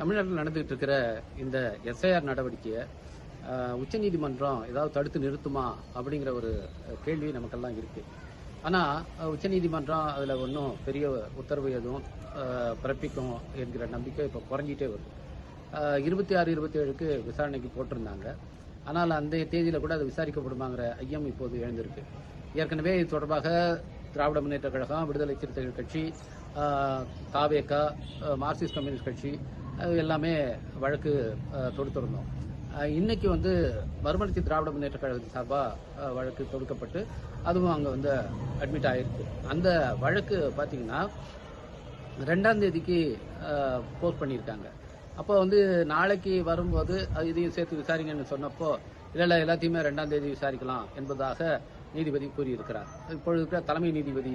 தமிழ்நாட்டில் நடந்துகிட்டு இருக்கிற இந்த எஸ்ஐஆர் நடவடிக்கையை உச்சநீதிமன்றம் ஏதாவது தடுத்து நிறுத்துமா அப்படிங்கிற ஒரு கேள்வி நமக்கெல்லாம் இருக்கு. ஆனால் உச்சநீதிமன்றம் அதில் ஒன்றும் பெரிய உத்தரவு எதுவும் பிறப்பிக்கும் என்கிற நம்பிக்கை இப்போ குறைஞ்சிட்டே வருது. இருபத்தி ஆறு இருபத்தி ஏழுக்கு விசாரணைக்கு போட்டிருந்தாங்க. ஆனால் அந்த தேதியில் கூட அது விசாரிக்கப்படுமாங்கிற ஐயம் இப்போது எழுந்திருக்கு. ஏற்கனவே இது தொடர்பாக திராவிட முன்னேற்ற கழகம் விடுதலை சிறுத்தைகள் கட்சி ஆஹ், மார்க்சிஸ்ட் கம்யூனிஸ்ட் கட்சி எல்லாமே வழக்கு தொடுத்திருந்தோம் இன்னைக்கு வந்து மறுமலர்ச்சி திராவிட முன்னேற்ற கழகத்தின் சார்பாக வழக்கு தொடுக்கப்பட்டு அதுவும் அங்கே வந்து அட்மிட் ஆயிருக்கு. அந்த வழக்கு பார்த்தீங்கன்னா ரெண்டாம் தேதிக்கு போஸ்ட் பண்ணியிருக்காங்க. அப்போ வந்து நாளைக்கு வரும்போது அது இதையும் சேர்த்து விசாரிங்கன்னு சொன்னப்போ இல்லை இல்லை எல்லாத்தையுமே ரெண்டாம் தேதி விசாரிக்கலாம் என்பதாக நீதிபதி கூறியிருக்கிறார். இப்பொழுது இருக்கிற தலைமை நீதிபதி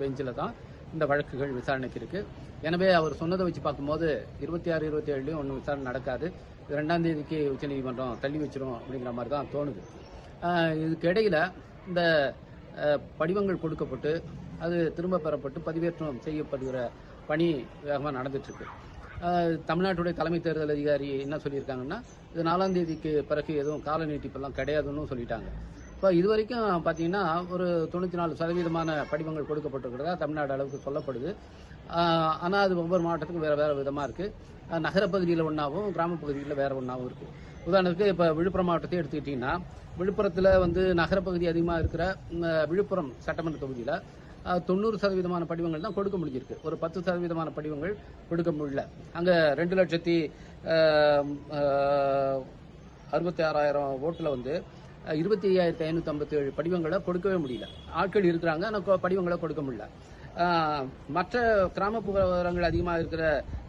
பெஞ்சில் தான் இந்த வழக்குகள் விசாரணைக்கு இருக்கு எனவே அவர் சொன்னதை வச்சு பார்க்கும்போது இருபத்தி ஆறு இருபத்தி ஏழுலையும் ஒன்றும் விசாரணை நடக்காது. இது ரெண்டாம் தேதிக்கு உச்சநீதிமன்றம் தள்ளி வச்சிரும் அப்படிங்கிற மாதிரி தான் தோணுது. இதுக்கிடையில் இதுக்கு இடையில இந்த படிவங்கள் கொடுக்கப்பட்டு அது திரும்ப பெறப்பட்டு பதிவேற்றம் செய்யப்படுகிற பணி வேகமாக நடந்துட்டுருக்கு. தமிழ்நாட்டுடைய தலைமை தேர்தல் அதிகாரி என்ன சொல்லியிருக்காங்கன்னா இது நாலாம் தேதிக்கு பிறகு எதுவும் கால நீட்டிப்பெல்லாம் கிடையாதுன்னு சொல்லிட்டாங்க. இப்போ இது வரைக்கும் பார்த்தீங்கன்னா ஒரு தொண்ணூற்றி நாலு சதவீதமான படிவங்கள் கொடுக்கப்பட்டிருக்கிறதா தமிழ்நாடு அளவுக்கு சொல்லப்படுது. ஆனால் அது ஒவ்வொரு மாவட்டத்துக்கும் வேறு வேறு விதமாக இருக்குது நகரப்பகுதியில் ஒன்றாவும் கிராமப்பகுதியில் வேறு ஒன்றாவும் இருக்குது உதாரணத்துக்கு இப்போ விழுப்புரம் மாவட்டத்தை எடுத்துக்கிட்டிங்கன்னா விழுப்புரத்தில் வந்து நகரப்பகுதி அதிகமாக இருக்கிற விழுப்புரம் சட்டமன்ற தொகுதியில் தொண்ணூறு சதவீதமான படிவங்கள் தான் கொடுக்க முடிஞ்சிருக்கு. ஒரு பத்து சதவீதமான படிவங்கள் கொடுக்க முடியல. அங்கே ரெண்டு லட்சத்தி அறுபத்தி ஆறாயிரம் ஓட்டில் வந்து இருபத்தி ஐயாயிரத்தி ஐநூற்றி ஐம்பத்தேழு படிவங்களை கொடுக்கவே முடியல. ஆட்கள் இருக்கிறாங்க ஆனால் படிவங்களை கொடுக்க முடியல. மற்ற கிராமப்புறங்கள் அதிகமாக இருக்கிற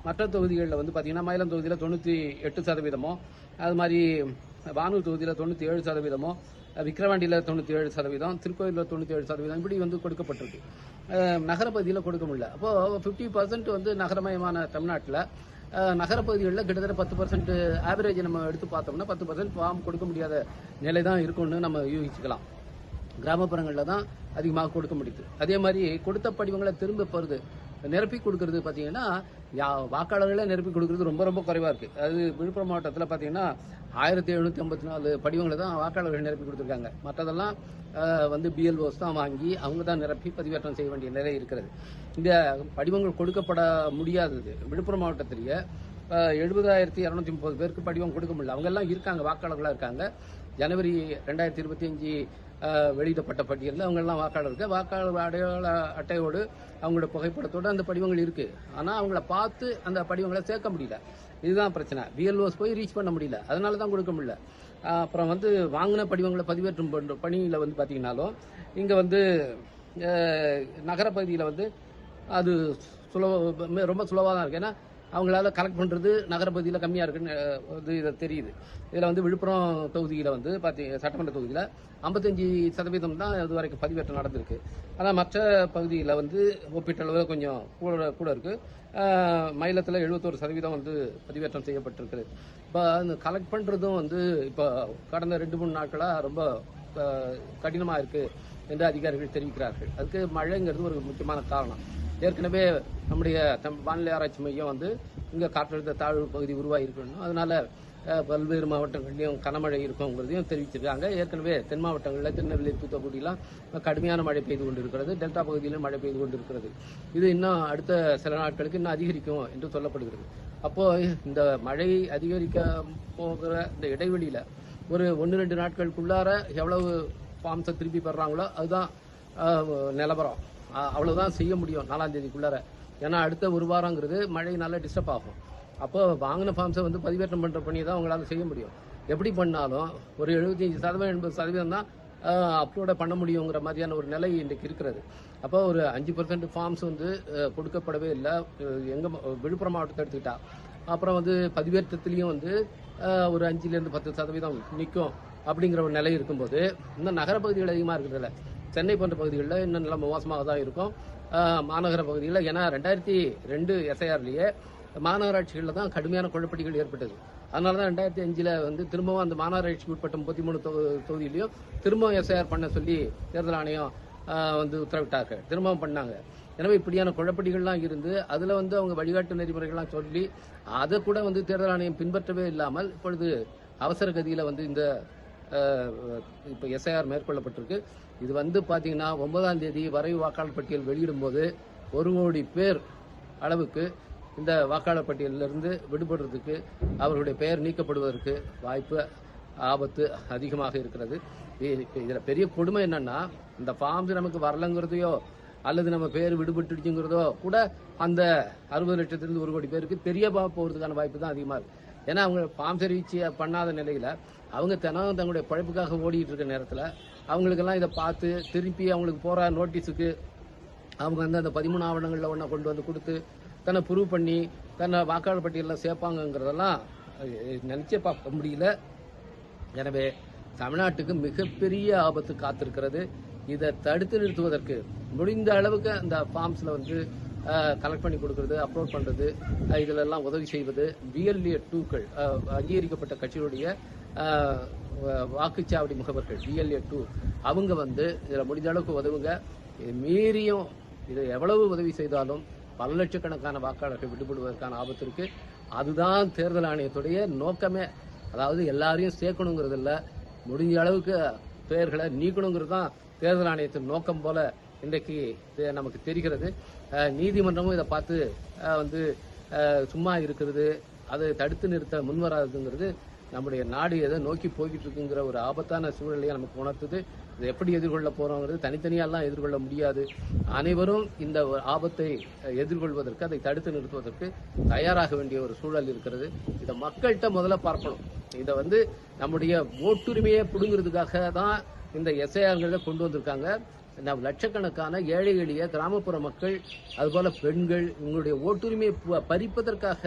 மற்ற தொகுதிகளில் வந்து பார்த்திங்கன்னா மயிலம் தொகுதியில் தொண்ணூற்றி எட்டு சதவீதமோ அது மாதிரி வானூர் தொகுதியில் தொண்ணூற்றி ஏழு சதவீதமோ விக்கிரவாண்டியில் தொண்ணூற்றி ஏழு சதவீதம் திருக்கோயிலில் தொண்ணூற்றி ஏழு சதவீதம் இப்படி வந்து கொடுக்கப்பட்டிருக்கு. நகரப்பகுதியில் கொடுக்க முடியல. அப்போது ஃபிஃப்டி பர்சன்ட் வந்து நகரமயமான தமிழ்நாட்டில் நகரப்பகுதிகளில் கிட்டத்தட்ட பத்து பர்சன்ட் ஆவரேஜ் நம்ம எடுத்து பார்த்தோம்னா பத்து பர்சன்ட் ஃபார்ம் கொடுக்க முடியாத நிலை தான் இருக்கும்னு நம்ம யூகிச்சுக்கலாம். கிராமப்புறங்களில் தான் அதிகமாக கொடுக்க முடியுது. அதே மாதிரி கொடுத்த படிவங்களை திரும்ப பெறுது. நிரப்பி கொடுக்கறது பார்த்தீங்கன்னா யா வாக்காளர்களே நிரப்பி கொடுக்கறது ரொம்ப ரொம்ப குறைவாக இருக்குது அது விழுப்புரம் மாவட்டத்தில் பார்த்தீங்கன்னா ஆயிரத்தி எழுநூற்றி ஐம்பத்தி நாலு படிவங்களை தான் வாக்காளர்கள் நிரப்பி கொடுத்துருக்காங்க. மற்றதெல்லாம் வந்து பிஎல்ஓஸ் தான் வாங்கி அவங்க தான் நிரப்பி பதிவேற்றம் செய்ய வேண்டிய நிலை இருக்கிறது. இந்த படிவங்கள் கொடுக்கப்பட முடியாதது. விழுப்புரம் மாவட்டத்திலேயே எழுபதாயிரத்தி இரநூத்தி முப்பது பேருக்கு படிவம் கொடுக்க முடியல. அவங்க எல்லாம் இருக்காங்க வாக்காளர்களாக இருக்காங்க. ஜனவரி ரெண்டாயிரத்தி இருபத்தி அஞ்சு வெளியிடப்பட்ட பட்டியலில் அவங்கெல்லாம் வாக்காளர் இருக்கு. வாக்காளர் அடையாள அட்டையோடு அவங்களோட புகைப்படத்தோடு அந்த படிவங்கள் இருக்கு. ஆனால் அவங்கள பார்த்து அந்த படிவங்களை சேர்க்க முடியல. இதுதான் பிரச்சனை. பிஎல்ஓஸ் போய் ரீச் பண்ண முடியல. அதனால தான் கொடுக்க முடியல. அப்புறம் வந்து வாங்கின படிவங்களை பதிவேற்றும் பண்ற பணியில் வந்து பார்த்தீங்கன்னாலும் இங்கே வந்து நகரப்பகுதியில் வந்து அது சுலப ரொம்ப சுலபமாக தான் இருக்குது ஏன்னா அவங்களால கலெக்ட் பண்ணுறது நகரப்பகுதியில் கம்மியாக இருக்குன்னு வந்து இது தெரியுது. இதில் வந்து விழுப்புரம் தொகுதியில் வந்து பார்த்தி சட்டமன்ற தொகுதியில் ஐம்பத்தஞ்சு சதவீதம் தான் இது வரைக்கும் பதிவேற்றம் நடந்திருக்கு. ஆனால் மற்ற பகுதியில் வந்து ஒப்பீட்டளவு கொஞ்சம் கூட கூட இருக்குது மயிலத்தில் எழுபத்தோரு சதவீதம் வந்து பதிவேற்றம் செய்யப்பட்டிருக்கு இப்போ அந்த கலெக்ட் பண்ணுறதும் வந்து இப்போ கடந்த ரெண்டு மூணு நாட்களாக ரொம்ப கடினமாக இருக்குது என்று அதிகாரிகள் தெரிவிக்கிறார்கள். அதுக்கு மழைங்கிறது ஒரு முக்கியமான காரணம். ஏற்கனவே நம்முடைய தம் வானிலை ஆராய்ச்சி மையம் வந்து இங்கே காற்றழுத்த தாழ்வு பகுதி உருவாகிருக்கணும் அதனால பல்வேறு மாவட்டங்கள்லையும் கனமழை இருக்குங்கிறதையும் தெரிவிச்சிருக்காங்க. ஏற்கனவே தென் மாவட்டங்களில் திருநெல்வேலி தூத்துக்குடியெல்லாம் கடுமையான மழை பெய்து கொண்டிருக்கிறது. டெல்டா பகுதியிலும் மழை பெய்து கொண்டிருக்கிறது. இது இன்னும் அடுத்த சில நாட்களுக்கு இன்னும் அதிகரிக்கும் என்று சொல்லப்படுகிறது. அப்போ இந்த மழை அதிகரிக்க போகிற இந்த இடைவெளியில் ஒரு ஒன்று ரெண்டு நாட்களுக்குள்ளார எவ்வளவு ஃபார்ம்ஸை திருப்பி பெறாங்களோ அதுதான் நிலவரம். அவ்வளோதான் செய்ய முடியும் நாலாம் தேதிக்குள்ளார. ஏன்னா அடுத்த ஒரு வாரங்கிறது மழை நல்லா டிஸ்டர்ப் ஆகும். அப்போ வாங்கின ஃபார்ம்ஸை வந்து பதிவேற்றம் பண்ணுற பண்ணி தான் உங்களால் செய்ய முடியும். எப்படி பண்ணாலும் ஒரு எழுபத்தஞ்சு சதவீதம் எண்பது சதவீதம் தான் அப்லோட பண்ண முடியுங்கிற மாதிரியான ஒரு நிலை இன்றைக்கு இருக்கிறது. அப்போ ஒரு அஞ்சு பர்சன்ட் ஃபார்ம்ஸ் வந்து கொடுக்கப்படவே இல்லை. எங்கள் விழுப்புரம் மாவட்டத்தை எடுத்துக்கிட்டா. அப்புறம் வந்து பதிவேற்றத்துலேயும் வந்து ஒரு அஞ்சுலேருந்து பத்து சதவீதம் நிற்கும் அப்படிங்கிற ஒரு நிலை இருக்கும்போது இன்னும் நகரப்பகுதிகள் அதிகமாக இருக்கிறதில்ல. சென்னை போன்ற பகுதிகளில் இன்னும் நல்லா மோசமாக தான் இருக்கும். மாநகர பகுதியில் ஏன்னா ரெண்டாயிரத்தி ரெண்டு எஸ்ஐஆர்லேயே மாநகராட்சிகளில் தான் கடுமையான குழப்படிகள் ஏற்பட்டது. அதனால தான் ரெண்டாயிரத்தி அஞ்சில் வந்து திரும்பவும் அந்த மாநகராட்சிக்கு உட்பட்ட முப்பத்தி மூணு தொகுதியிலையும் திரும்பவும் எஸ்ஐஆர் பண்ண சொல்லி தேர்தல் ஆணையம் வந்து உத்தரவிட்டார்கள். திரும்பவும் பண்ணாங்க. எனவே இப்படியான குழப்படிகள்லாம் இருந்து அதில் வந்து அவங்க வழிகாட்டு நெறிமுறைகள்லாம் சொல்லி அதை கூட வந்து தேர்தல் ஆணையம் பின்பற்றவே இல்லாமல் இப்பொழுது அவசர கதியில் வந்து இந்த இப்போ எஸ்ஐஆர் மேற்கொள்ளப்பட்டிருக்கு. இது வந்து பார்த்தீங்கன்னா ஒன்பதாம் தேதி வரைவு வாக்காளர் பட்டியல் வெளியிடும் போது ஒரு கோடி பேர் அளவுக்கு இந்த வாக்காளர் பட்டியலிலிருந்து விடுபடுறதுக்கு அவர்களுடைய பெயர் நீக்கப்படுவதற்கு வாய்ப்பு ஆபத்து அதிகமாக இருக்கிறது. இதில் பெரிய கொடுமை என்னன்னா இந்த ஃபார்ம்ஸ் நமக்கு வரலங்கிறதையோ அல்லது நம்ம பேர் விடுபட்டுடுச்சுங்கிறதோ கூட அந்த அறுபது லட்சத்திலிருந்து ஒரு கோடி பேருக்கு தெரிய போகிறதுக்கான வாய்ப்பு தான் அதிகமாக இருக்குது ஏன்னா அவங்க ஃபார்ம் சர்வீஸ் பண்ணாத நிலையில் அவங்க தினம் தங்களுடைய பழப்புக்காக ஓடிட்டு இருக்க நேரத்தில் அவங்களுக்கெல்லாம் இதை பார்த்து திருப்பி அவங்களுக்கு போகிற நோட்டீஸுக்கு அவங்க வந்து அந்த பதிமூணு ஆவணங்களில் ஒன்றை கொண்டு வந்து கொடுத்து தன்னை ப்ரூவ் பண்ணி தன்னை வாக்காளர் பட்டியலில் சேர்ப்பாங்கங்கிறதெல்லாம் நினச்சே பார்க்க முடியல. எனவே தமிழ்நாட்டுக்கு மிகப்பெரிய ஆபத்து காத்திருக்கிறது. இதை தடுத்து நிறுத்துவதற்கு முடிந்த அளவுக்கு அந்த ஃபார்ம்ஸில் வந்து கலெக்ட் பண்ணி கொடுக்கறது அப்லோட் பண்ணுறது இதில் எல்லாம் உதவி செய்வது பிஎல்ஏ டூக்கள் அங்கீகரிக்கப்பட்ட கட்சிகளுடைய வாக்குச்சாவடி முகவர்கள் பிஎல்ஏ டூ அவங்க வந்து இதில் முடிஞ்ச அளவுக்கு உதவுங்க. இது மீறியும் இதை எவ்வளவு உதவி செய்தாலும் பல லட்சக்கணக்கான வாக்காளர்கள் விடுபடுவதற்கான ஆபத்து இருக்கு. அதுதான் தேர்தல் ஆணையத்துடைய நோக்கமே. அதாவது எல்லாரையும் சேர்க்கணுங்கிறது இல்லை முடிஞ்ச அளவுக்கு பெயர்களை நீக்கணுங்கிறது தான் தேர்தல் ஆணையத்தின் நோக்கம் போல இன்றைக்கு நமக்கு தெரிகிறது. நீதிமன்றமும் இதை பார்த்து வந்து சும்மா இருக்கிறது அதை தடுத்து நிறுத்த முன்வராதுங்கிறது நம்முடைய நாடு எதை நோக்கி போய்கிட்டு இருக்குங்கிற ஒரு ஆபத்தான சூழ்நிலையை நமக்கு உணர்த்துது. இதை எப்படி எதிர்கொள்ள போறோங்கிறது தனித்தனியாலாம் எதிர்கொள்ள முடியாது. அனைவரும் இந்த ஆபத்தை எதிர்கொள்வதற்கு அதை தடுத்து நிறுத்துவதற்கு தயாராக வேண்டிய ஒரு சூழல் இருக்கிறது. இதை மக்கள்கிட்ட முதல்ல பார்க்கணும். இதை வந்து நம்முடைய ஓட்டுரிமையை பிடுங்கிறதுக்காக தான் இந்த எஸ்ஐஆர்களை கொண்டு வந்திருக்காங்க. இந்த லட்சக்கணக்கான ஏழை எளிய கிராமப்புற மக்கள் அதுபோல பெண்கள் இவங்களுடைய ஓட்டுரிமையை பறிப்பதற்காக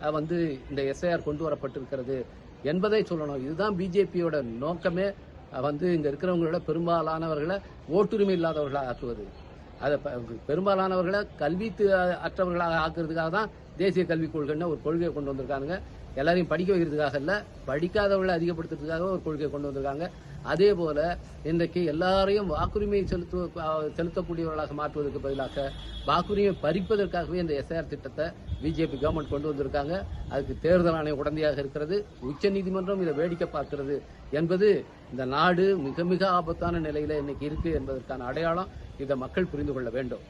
வந்து இந்த எஸ்ஐஆர் கொண்டு வரப்பட்டிருக்கிறது என்பதை சொல்லணும். இதுதான் பிஜேபியோட நோக்கமே. வந்து இங்க இருக்கிறவங்களோட பெரும்பாலானவர்களை ஓட்டுரிமை இல்லாதவர்களாக ஆக்குவது. அதை பெரும்பாலானவர்களை கல்வி அற்றவர்களாக ஆக்குறதுக்காக தான் தேசிய கல்விக் கொள்கைன்னு ஒரு கொள்கையை கொண்டு வந்திருக்காங்க எல்லாரையும் படிக்க வைக்கிறதுக்காக இல்லை படிக்காதவர்களை அதிகப்படுத்துறதுக்காக ஒரு கொள்கையை கொண்டு வந்திருக்காங்க. அதே போல இன்றைக்கு எல்லாரையும் வாக்குரிமை செலுத்து செலுத்தக்கூடியவர்களாக மாற்றுவதற்கு பதிலாக வாக்குரிமை பறிப்பதற்காகவே இந்த எஸ்ஐஆர் திட்டத்தை பிஜேபி கவர்மெண்ட் கொண்டு வந்திருக்காங்க. அதுக்கு தேர்தல் ஆணையம் உடந்தையாக இருக்கிறது. உச்சநீதிமன்றம் இதை வேடிக்கை பார்க்கிறது என்பது இந்த நாடு மிக மிக ஆபத்தான நிலையில இன்னைக்கு இருக்கு என்பதற்கான அடையாளம். இதை மக்கள் புரிந்து கொள்ள வேண்டும்.